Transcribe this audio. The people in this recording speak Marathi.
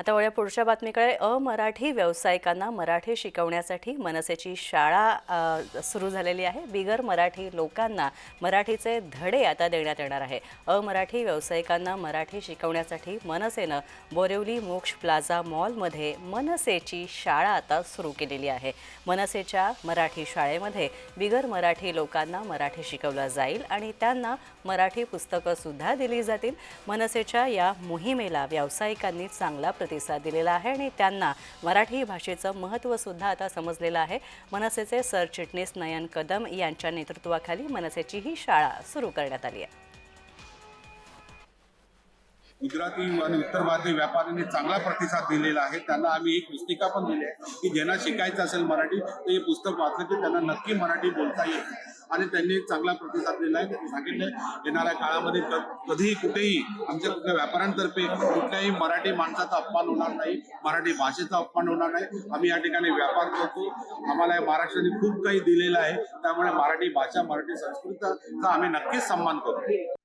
आता वळ्या पुढच्या बातमीकडे अमराठी व्यावसायिकांना मराठी शिकवण्यासाठी मनसेची शाळा सुरू झालेली आहे. बिगर मराठी लोकांना मराठीचे धडे आता देण्यात येणार आहे. अमराठी व्यावसायिकांना मराठी शिकवण्यासाठी मनसेनं बोरिवली मोक्ष प्लाझा मॉलमध्ये मनसेची शाळा आता सुरू केलेली आहे. मनसेच्या मराठी शाळेमध्ये बिगर मराठी लोकांना मराठी शिकवलं जाईल आणि त्यांना मराठी पुस्तकंसुद्धा दिली जातील. मनसेच्या या मोहिमेला व्यावसायिकांनी चांगला प्रतिसाद दिलेला आहे आणि त्यांना मराठी भाषेचं महत्त्वसुद्धा आता समजलेलं आहे. मनसेचे सरचिटणीस नयन कदम यांच्या नेतृत्वाखाली मनसेची ही शाळा सुरू करण्यात आली आहे. गुजराती आणि उत्तर भारतीय व्यापाऱ्यांनी चांगला प्रतिसाद दिलेला आहे. त्यांना आम्ही एक पुस्तिका पण दिली आहे की ज्यांना शिकायचं असेल मराठी तर हे पुस्तक वाचलं की त्यांना नक्की मराठी बोलता येईल. आणि त्यांनी चांगला प्रतिसाद दिला आहे. त्यांनी सांगितलं येणाऱ्या काळामध्ये कधीही कुठेही आमच्या कुठल्या व्यापाऱ्यांतर्फे कुठल्याही मराठी माणसाचा अपमान होणार नाही मराठी भाषेचा अपमान होणार नाही. आम्ही या ठिकाणी व्यापार करतो. आम्हाला या महाराष्ट्राने खूप काही दिलेलं आहे. त्यामुळे मराठी भाषा मराठी संस्कृतीचा आम्ही नक्कीच सन्मान करतो.